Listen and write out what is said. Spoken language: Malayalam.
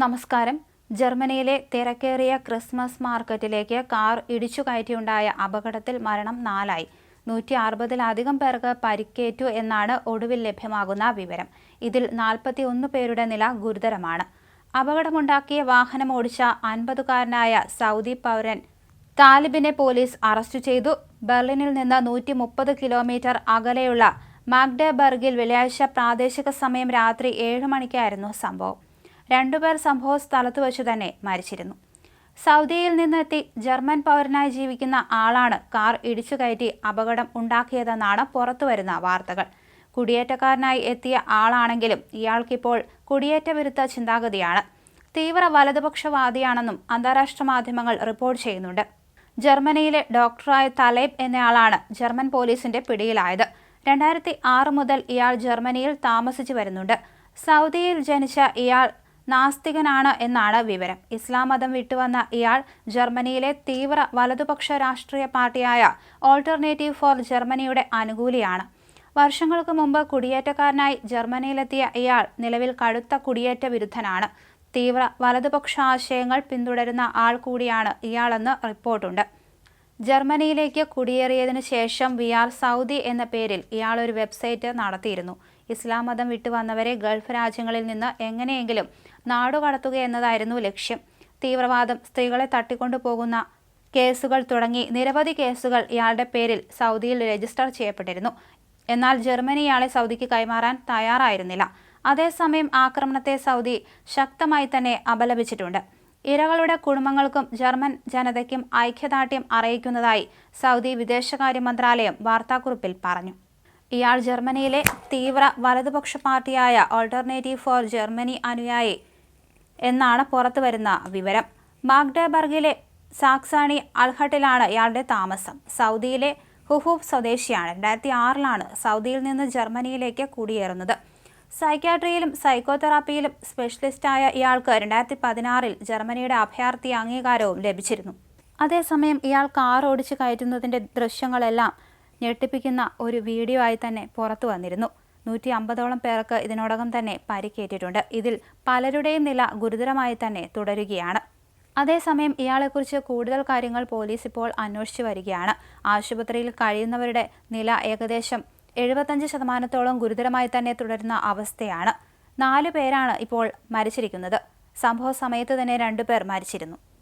നമസ്കാരം. ജർമ്മനിയിലെ തിരക്കേറിയ ക്രിസ്മസ് മാർക്കറ്റിലേക്ക് കാർ ഇടിച്ചു കയറ്റിയുണ്ടായ അപകടത്തിൽ മരണം നാലായി. നൂറ്റി അറുപതിലധികം പേർക്ക് പരിക്കേറ്റു എന്നാണ് ഒടുവിൽ ലഭ്യമാകുന്ന വിവരം. ഇതിൽ നാൽപ്പത്തി ഒന്ന് പേരുടെ നില ഗുരുതരമാണ്. അപകടമുണ്ടാക്കിയ വാഹനം ഓടിച്ച അൻപതുകാരനായ സൗദി പൗരൻ താലിബിനെ പോലീസ് അറസ്റ്റ് ചെയ്തു. ബെർലിനിൽ നിന്ന് നൂറ്റി മുപ്പത് കിലോമീറ്റർ അകലെയുള്ള മാഗ്ഡബർഗിൽ വെള്ളിയാഴ്ച പ്രാദേശിക സമയം രാത്രി ഏഴ് മണിക്കായിരുന്നു സംഭവം. രണ്ടുപേർ സംഭവ സ്ഥലത്ത് വെച്ച് തന്നെ മരിച്ചിരുന്നു. സൗദിയിൽ നിന്നെത്തി ജർമ്മൻ പൗരനായി ജീവിക്കുന്ന ആളാണ് കാർ ഇടിച്ചു കയറ്റി അപകടം ഉണ്ടാക്കിയതെന്നാണ് പുറത്തുവരുന്ന വാർത്തകൾ. കുടിയേറ്റക്കാരനായി എത്തിയ ആളാണെങ്കിലും ഇയാൾക്കിപ്പോൾ കുടിയേറ്റ വിരുദ്ധ ചിന്താഗതിയാണ്. തീവ്ര വലതുപക്ഷവാദിയാണെന്നും അന്താരാഷ്ട്ര മാധ്യമങ്ങൾ റിപ്പോർട്ട് ചെയ്യുന്നുണ്ട്. ജർമ്മനിയിലെ ഡോക്ടറായ തലേബ് എന്നയാളാണ് ജർമ്മൻ പോലീസിന്റെ പിടിയിലായത്. രണ്ടായിരത്തി ആറ് മുതൽ ഇയാൾ ജർമ്മനിയിൽ താമസിച്ചു വരുന്നുണ്ട്. സൗദിയിൽ ജനിച്ച ഇയാൾ നാസ്തികനാണ് എന്നാണ് വിവരം. ഇസ്ലാം മതം വിട്ടുവന്ന ഇയാൾ ജർമ്മനിയിലെ തീവ്ര വലതുപക്ഷ രാഷ്ട്രീയ പാർട്ടിയായ ഓൾട്ടർനേറ്റീവ് ഫോർ ജർമ്മനിയുടെ അനുകൂലിയാണ്. വർഷങ്ങൾക്ക് മുമ്പ് കുടിയേറ്റക്കാരനായി ജർമ്മനിയിലെത്തിയ ഇയാൾ നിലവിൽ കടുത്ത കുടിയേറ്റ വിരുദ്ധനാണ്. തീവ്ര വലതുപക്ഷ ആശയങ്ങൾ പിന്തുടരുന്ന ആൾ കൂടിയാണ് ഇയാളെന്ന് റിപ്പോർട്ടുണ്ട്. ജർമ്മനിയിലേക്ക് കുടിയേറിയതിനു ശേഷം വി ആർ സൗദി എന്ന പേരിൽ ഇയാൾ ഒരു വെബ്സൈറ്റ് നടത്തിയിരുന്നു. ഇസ്ലാം മതം വിട്ടുവന്നവരെ ഗൾഫ് രാജ്യങ്ങളിൽ നിന്ന് എങ്ങനെയെങ്കിലും നാടുകടത്തുക എന്നതായിരുന്നു ലക്ഷ്യം. തീവ്രവാദം സ്ത്രീകളെ തട്ടിക്കൊണ്ടുപോകുന്ന കേസുകൾ തുടങ്ങി നിരവധി കേസുകൾ ഇയാളുടെ പേരിൽ സൗദിയിൽ രജിസ്റ്റർ ചെയ്യപ്പെട്ടിരുന്നു. എന്നാൽ ജർമ്മനി ഇയാളെ സൗദിക്ക് കൈമാറാൻ തയ്യാറായിരുന്നില്ല. അതേസമയം ആക്രമണത്തെ സൗദി ശക്തമായി തന്നെ അപലപിച്ചിട്ടുണ്ട്. ഇരകളുടെ കുടുംബങ്ങൾക്കും ജർമ്മൻ ജനതയ്ക്കും ഐക്യദാർഢ്യം അറിയിക്കുന്നതായി സൗദി വിദേശകാര്യ മന്ത്രാലയം വാർത്താക്കുറിപ്പിൽ പറഞ്ഞു. ഇയാൾ ജർമ്മനിയിലെ തീവ്ര വലതുപക്ഷ പാർട്ടിയായ ഓൾട്ടർനേറ്റീവ് ഫോർ ജർമ്മനി അനുയായി എന്നാണ് പുറത്തുവരുന്ന വിവരം. ബാഗ്ഡബർഗിലെ സാക്സാണി അൽഹട്ടിലാണ് ഇയാളുടെ താമസം. സൗദിയിലെ ഹുഹൂബ് സ്വദേശിയാണ്. രണ്ടായിരത്തി ആറിലാണ് സൗദിയിൽ നിന്ന് ജർമ്മനിയിലേക്ക് കുടിയേറുന്നത്. സൈക്യാട്രിയിലും സൈക്കോതെറാപ്പിയിലും സ്പെഷ്യലിസ്റ്റായ ഇയാൾക്ക് രണ്ടായിരത്തി പതിനാറിൽ ജർമ്മനിയുടെ അഭയാർത്ഥി അംഗീകാരവും ലഭിച്ചിരുന്നു. അതേസമയം ഇയാൾ കാർ ഓടിച്ചു കയറ്റുന്നതിന്റെ ദൃശ്യങ്ങളെല്ലാം ഞെട്ടിപ്പിക്കുന്ന ഒരു വീഡിയോ ആയി തന്നെ പുറത്തു വന്നിരുന്നു. നൂറ്റി അമ്പതോളം പേർക്ക് ഇതിനോടകം തന്നെ പരിക്കേറ്റിട്ടുണ്ട്. ഇതിൽ പലരുടെയും നില ഗുരുതരമായി തന്നെ തുടരുകയാണ്. അതേസമയം ഇയാളെക്കുറിച്ച് കൂടുതൽ കാര്യങ്ങൾ പോലീസ് ഇപ്പോൾ അന്വേഷിച്ചു വരികയാണ്. ആശുപത്രിയിൽ കഴിയുന്നവരുടെ നില ഏകദേശം എഴുപത്തഞ്ച് ശതമാനത്തോളം ഗുരുതരമായി തന്നെ തുടരുന്ന അവസ്ഥയാണ്. നാലു പേരാണ് ഇപ്പോൾ മരിച്ചിരിക്കുന്നത്. സംഭവ സമയത്ത് തന്നെ രണ്ടുപേർ മരിച്ചിരുന്നു.